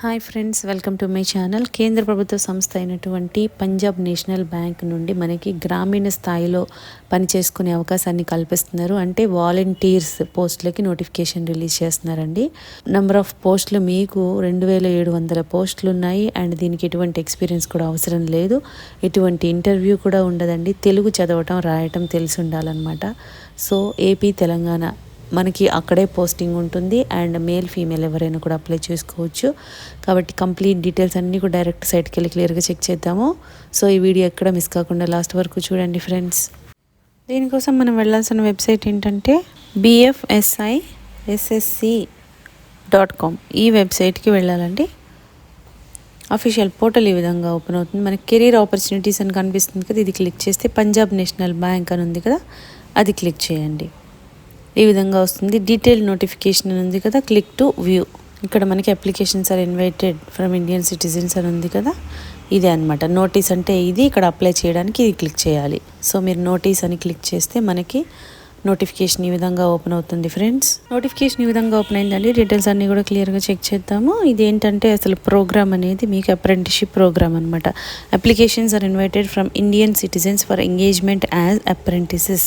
Hi friends welcome to my channel. కేంద్ర ప్రభుత్వ సంస్థ అయినటువంటి పంజాబ్ నేషనల్ బ్యాంక్ నుండి మనకి గ్రామీణ స్థాయిలో పనిచేసుకునే అవకాశాన్ని కల్పిస్తున్నారు. అంటే వాలంటీర్స్ పోస్టులకి నోటిఫికేషన్ రిలీజ్ చేస్తున్నారండి. నెంబర్ ఆఫ్ పోస్టులు మీకు రెండు వేల ఏడు వందల పోస్టులు ఉన్నాయి అండ్ దీనికి ఎటువంటి ఎక్స్పీరియన్స్ కూడా అవసరం లేదు. ఎటువంటి ఇంటర్వ్యూ కూడా ఉండదండి. తెలుగు చదవటం రాయటం తెలిసి ఉండాలన్నమాట. సో ఏపీ తెలంగాణ మనకి అక్కడే పోస్టింగ్ ఉంటుంది అండ్ మేల్ ఫీమేల్ ఎవరైనా కూడా అప్లై చేసుకోవచ్చు. కాబట్టి కంప్లీట్ డీటెయిల్స్ అన్నీ కూడా డైరెక్ట్ సైట్కి వెళ్ళి క్లియర్గా చెక్ చేద్దాము. సో ఈ వీడియో ఎక్కడ మిస్ కాకుండా లాస్ట్ వరకు చూడండి ఫ్రెండ్స్. దీనికోసం మనం వెళ్ళాల్సిన వెబ్సైట్ ఏంటంటే బిఎఫ్ఎస్ఐ ఎస్ఎస్సి డాట్ కామ్ ఈ వెబ్సైట్కి వెళ్ళాలండి. అఫీషియల్ పోర్టల్ ఈ విధంగా ఓపెన్ అవుతుంది. మనకి కెరీర్ ఆపర్చునిటీస్ అని కనిపిస్తుంది కదా ఇది క్లిక్ చేస్తే పంజాబ్ నేషనల్ బ్యాంక్ అని ఉంది కదా అది క్లిక్ చేయండి. ఈ విధంగా వస్తుంది. డీటెయిల్ నోటిఫికేషన్ అని ఉంది కదా క్లిక్ టు వ్యూ ఇక్కడ మనకి applications are invited from Indian citizens అని ఉంది కదా ఇదే అనమాట నోటీస్ అంటే ఇది ఇక్కడ అప్లై చేయడానికి ఇది క్లిక్ చేయాలి. సో మీరు నోటీస్ అని క్లిక్ చేస్తే మనకి నోటిఫికేషన్ ఈ విధంగా ఓపెన్ అవుతుంది ఫ్రెండ్స్ నోటిఫికేషన్ ఈ విధంగా ఓపెన్ అయిందండి. డీటెయిల్స్ అన్నీ కూడా క్లియర్గా చెక్ చేద్దాము. ఇది ఏంటంటే అసలు ప్రోగ్రామ్ అనేది మీకు అప్రెంటిషిప్ ప్రోగ్రామ్ అనమాట applications are invited from Indian citizens for engagement as apprentices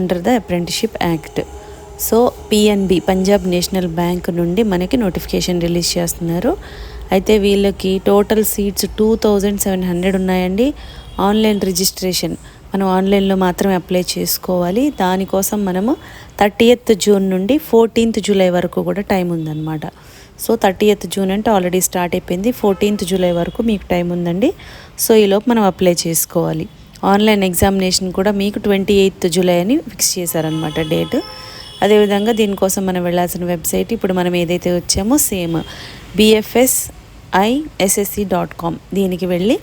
under the apprenticeship act so PNB Punjab national bank నుండి మనకి నోటిఫికేషన్ రిలీజ్ చేస్తున్నారు. అయితే వీళ్ళకి total seats two thousand seven hundred ఉన్నాయండి. ఆన్లైన్ రిజిస్ట్రేషన్ మనం ఆన్లైన్లో మాత్రమే అప్లై చేసుకోవాలి. దానికోసం మనము థర్టీయత్ జూన్ నుండి ఫోర్టీన్త్ జూలై వరకు కూడా టైం ఉందన్నమాట. సో థర్టీయత్ జూన్ అంటే ఆల్రెడీ స్టార్ట్ అయిపోయింది. ఫోర్టీన్త్ జూలై వరకు మీకు టైం ఉందండి. సో ఈలోపు మనం అప్లై చేసుకోవాలి. ఆన్లైన్ ఎగ్జామినేషన్ కూడా మీకు ట్వంటీ ఎయిత్ జూలై అని ఫిక్స్ చేశారనమాట డేట్ అదేవిధంగా దీనికోసం మనం వెళ్ళాల్సిన వెబ్సైట్ ఇప్పుడు మనం ఏదైతే వచ్చామో same BFS ISSC dot com దీనికి వెళ్ళి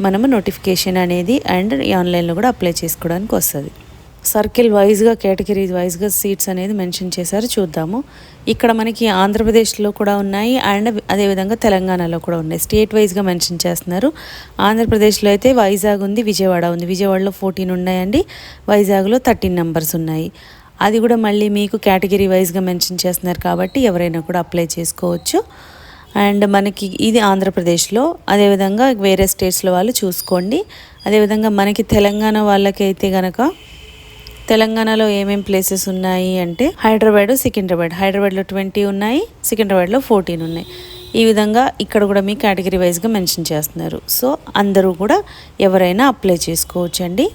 మనము నోటిఫికేషన్ అనేది అండ్ ఆన్లైన్లో కూడా అప్లై చేసుకోవడానికి వస్తుంది. సర్కిల్ వైజ్గా కేటగిరీ వైజ్గా సీట్స్ అనేది మెన్షన్ చేశారు. చూద్దాము. ఇక్కడ మనకి ఆంధ్రప్రదేశ్లో కూడా ఉన్నాయి అండ్ అదేవిధంగా తెలంగాణలో కూడా ఉన్నాయి. స్టేట్ వైజ్గా మెన్షన్ చేస్తున్నారు. ఆంధ్రప్రదేశ్లో అయితే వైజాగ్ ఉంది విజయవాడ ఉంది. విజయవాడలో ఫోర్టీన్ ఉన్నాయండి. వైజాగ్లో థర్టీన్ నెంబర్స్ ఉన్నాయి. అది కూడా మళ్ళీ మీకు కేటగిరీ వైజ్గా మెన్షన్ చేస్తున్నారు కాబట్టి ఎవరైనా కూడా అప్లై చేసుకోవచ్చు. అండ్ మనకి ఇది ఆంధ్రప్రదేశ్లో అదేవిధంగా వేరే స్టేట్స్లో వాళ్ళు చూసుకోండి. అదేవిధంగా మనకి తెలంగాణ వాళ్ళకైతే కనుక తెలంగాణలో ఏమేం ప్లేసెస్ ఉన్నాయి అంటే హైదరాబాద్ సికింద్రాబాద్. హైదరాబాద్లో ట్వంటీ ఉన్నాయి సికింద్రాబాద్లో ఫోర్టీన్ ఉన్నాయి. ఈ విధంగా ఇక్కడ కూడా మీ కేటగిరీ వైజ్గా మెన్షన్ చేస్తున్నారు. సో అందరూ కూడా ఎవరైనా అప్లై చేసుకోవచ్చు అండి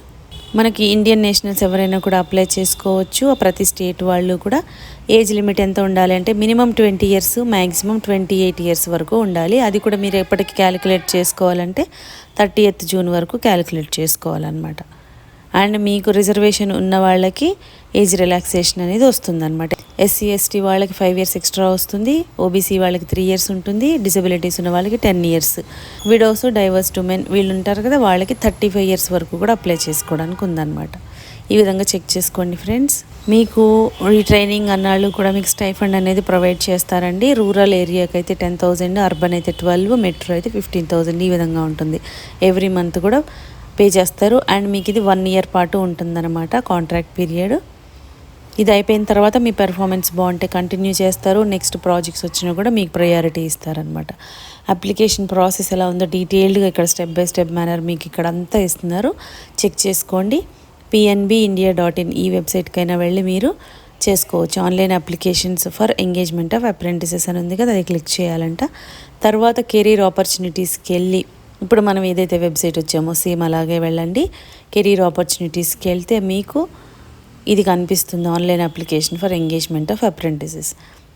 మనకి ఇండియన్ నేషనల్స్ ఎవరైనా కూడా అప్లై చేసుకోవచ్చు. ప్రతి స్టేట్ వాళ్ళు కూడా ఏజ్ లిమిట్ ఎంత ఉండాలి అంటే minimum twenty years maximum twenty eight years వరకు ఉండాలి. అది కూడా మీరు ఎప్పటికి క్యాలిక్యులేట్ చేసుకోవాలంటే థర్టీ ఎయిత్ జూన్ వరకు క్యాలిక్యులేట్ చేసుకోవాలన్నమాట. అండ్ మీకు రిజర్వేషన్ ఉన్న వాళ్ళకి ఏజ్ రిలాక్సేషన్ అనేది వస్తుందన్నమాట. ఎస్సీ ఎస్టీ వాళ్ళకి ఫైవ్ ఇయర్స్ ఎక్స్ట్రా వస్తుంది. ఓబీసీ వాళ్ళకి త్రీ ఇయర్స్ ఉంటుంది. డిసబిలిటీస్ ఉన్న వాళ్ళకి ten years widows divorce women వీళ్ళు ఉంటారు కదా వాళ్ళకి థర్టీ ఫైవ్ ఇయర్స్ వరకు కూడా అప్లై చేసుకోవడానికి ఉందన్నమాట. ఈ విధంగా చెక్ చేసుకోండి ఫ్రెండ్స్ మీకు ఈ ట్రైనింగ్ అన్నాళ్ళు కూడా మీకు స్టైఫండ్ అనేది ప్రొవైడ్ చేస్తారండి. రూరల్ ఏరియాకి అయితే టెన్ థౌజండ్ అర్బన్ అయితే ట్వెల్వ్ మెట్రో అయితే ఫిఫ్టీన్ థౌజండ్ ఈ విధంగా ఉంటుంది. ఎవ్రీ మంత్ కూడా పే చేస్తారు. అండ్ మీకు ఇది వన్ ఇయర్ పాటు ఉంటుందన్నమాట కాంట్రాక్ట్ పీరియడ్ ఇది అయిపోయిన తర్వాత మీ పెర్ఫార్మెన్స్ బాగుంటే కంటిన్యూ చేస్తారు. నెక్స్ట్ ప్రాజెక్ట్స్ వచ్చినా కూడా మీకు ప్రయారిటీ ఇస్తారనమాట అప్లికేషన్ ప్రాసెస్ ఎలా ఉందో డీటెయిల్డ్గా ఇక్కడ స్టెప్ బై స్టెప్ మేనర్ మీకు ఇక్కడ అంతా ఇస్తున్నారు. చెక్ చేసుకోండి. పిఎన్బి ఇండియా డాట్ ఇన్ ఈ వెబ్సైట్కైనా వెళ్ళి మీరు చేసుకోవచ్చు. Online applications for engagement of apprentices అని ఉంది కదా అది క్లిక్ చేయాలంట. తర్వాత కెరీర్ ఆపర్చునిటీస్కి వెళ్ళి ఇప్పుడు మనం ఏదైతే వెబ్సైట్ వచ్చామో సేమ్ అలాగే వెళ్ళండి. కెరీర్ ఆపర్చునిటీస్కి వెళ్తే మీకు ఇది కనిపిస్తుంది online application for engagement of apprentices.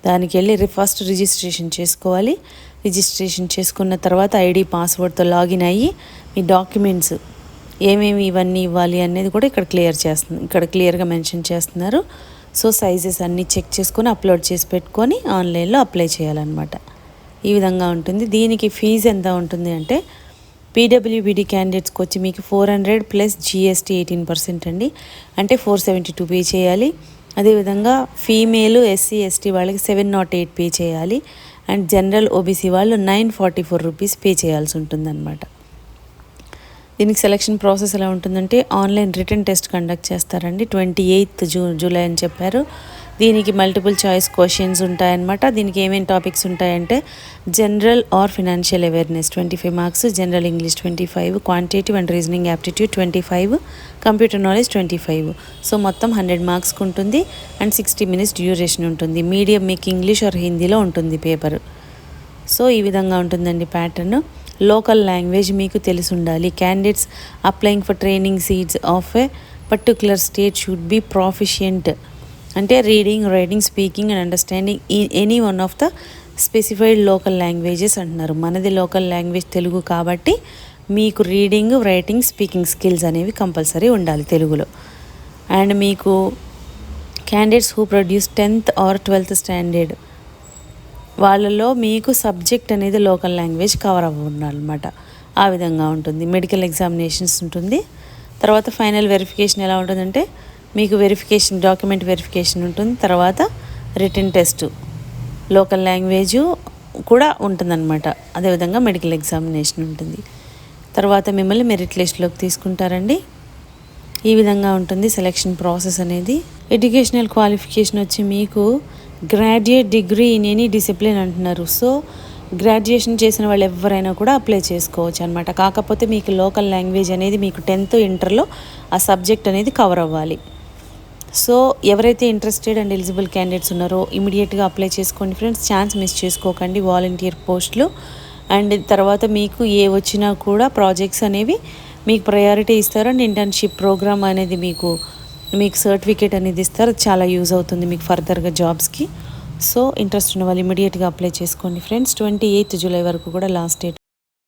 దానికి వెళ్ళి ఫస్ట్ రిజిస్ట్రేషన్ చేసుకోవాలి. రిజిస్ట్రేషన్ చేసుకున్న తర్వాత ఐడి పాస్వర్డ్తో లాగిన్ అయ్యి మీ డాక్యుమెంట్స్ ఏమేమి ఇవన్నీ ఇవ్వాలి అనేది కూడా ఇక్కడ క్లియర్ చేస్తుంది ఇక్కడ క్లియర్గా మెన్షన్ చేస్తున్నారు. సో సైజెస్ అన్నీ చెక్ చేసుకొని అప్లోడ్ చేసి పెట్టుకొని ఆన్లైన్లో అప్లై చేయాలన్నమాట. ఈ విధంగా ఉంటుంది. దీనికి ఫీజు ఎంత ఉంటుంది అంటే పీడబ్ల్యూబీడీ క్యాండిడేట్స్కి వచ్చి మీకు four hundred plus GST eighteen percent అండి. అంటే ఫోర్ సెవెంటీ టూ పే చేయాలి. అదేవిధంగా ఫీమేల్ ఎస్సీ ఎస్టీ వాళ్ళకి సెవెన్ నాట్ ఎయిట్ పే చేయాలి. అండ్ జనరల్ ఓబీసీ వాళ్ళు nine forty four rupees pay చేయాల్సి ఉంటుందన్నమాట. దీనికి సెలక్షన్ ప్రాసెస్ ఎలా ఉంటుందంటే ఆన్లైన్ రిటర్న్ టెస్ట్ కండక్ట్ చేస్తారండి. ట్వంటీ ఎయిత్ జూ జూలై అని చెప్పారు. దీనికి మల్టిపుల్ చాయిస్ క్వశ్చన్స్ ఉంటాయన్నమాట. దీనికి ఏమేమి టాపిక్స్ ఉంటాయంటే general or financial awareness twenty five marks general English twenty five quantitative and reasoning aptitude twenty five computer knowledge twenty five so మొత్తం హండ్రెడ్ మార్క్స్కి ఉంటుంది అండ్ సిక్స్టీ మినిట్స్ డ్యూరేషన్ ఉంటుంది. Medium మీకు English or హిందీలో ఉంటుంది paper so ఈ విధంగా ఉంటుందండి ప్యాటర్న్ లోకల్ లాంగ్వేజ్ మీకు తెలిసి ఉండాలి. Candidates applying for training seats of a particular state should be proficient అంటే reading writing speaking and understanding ఈ any one of the specified local languages అంటున్నారు. మనది లోకల్ లాంగ్వేజ్ తెలుగు కాబట్టి మీకు రీడింగ్ రైటింగ్ స్పీకింగ్ స్కిల్స్ అనేవి కంపల్సరీ ఉండాలి తెలుగులో. And మీకు candidates who produce tenth or twelfth standard వాళ్ళలో మీకు సబ్జెక్ట్ అనేది లోకల్ లాంగ్వేజ్ కవర్ అవ్వనమాట ఆ విధంగా ఉంటుంది. మెడికల్ ఎగ్జామినేషన్స్ ఉంటుంది. తర్వాత ఫైనల్ వెరిఫికేషన్ ఎలా ఉంటుందంటే మీకు వెరిఫికేషన్ డాక్యుమెంట్ వెరిఫికేషన్ ఉంటుంది. తర్వాత రిటర్న్ టెస్ట్ లోకల్ లాంగ్వేజ్ కూడా ఉంటుందన్నమాట. అదేవిధంగా మెడికల్ ఎగ్జామినేషన్ ఉంటుంది. తర్వాత మిమ్మల్ని మెరిట్ లిస్ట్లోకి తీసుకుంటారండి. ఈ విధంగా ఉంటుంది సెలక్షన్ ప్రాసెస్ అనేది. ఎడ్యుకేషనల్ క్వాలిఫికేషన్ వచ్చి మీకు graduate degree in any discipline అంటున్నారు. సో గ్రాడ్యుయేషన్ చేసిన వాళ్ళు ఎవరైనా కూడా అప్లై చేసుకోవచ్చు అనమాట కాకపోతే మీకు లోకల్ లాంగ్వేజ్ అనేది మీకు టెన్త్ ఇంటర్లో ఆ సబ్జెక్ట్ అనేది కవర్ అవ్వాలి. సో ఎవరైతే ఇంట్రెస్టెడ్ అండ్ ఎలిజిబుల్ క్యాండిడేట్స్ ఉన్నారో ఇమీడియట్గా అప్లై చేసుకోండి ఫ్రెండ్స్. ఛాన్స్ మిస్ చేసుకోకండి వాలంటీర్ పోస్టులు. అండ్ తర్వాత మీకు ఏ వచ్చినా కూడా ప్రాజెక్ట్స్ అనేవి మీకు ప్రయారిటీ ఇస్తారు. అండ్ ఇంటర్న్షిప్ ప్రోగ్రామ్ అనేది మీకు మీకు సర్టిఫికేట్ అనేది ఇస్తారు. చాలా యూజ్ అవుతుంది మీకు ఫర్దర్గా జాబ్స్కి సో ఇంట్రెస్ట్ ఉన్న వాళ్ళు ఇమీడియట్గా అప్లై చేసుకోండి ఫ్రెండ్స్ ట్వంటీ ఎయిత్ జూలై వరకు కూడా లాస్ట్ డేట్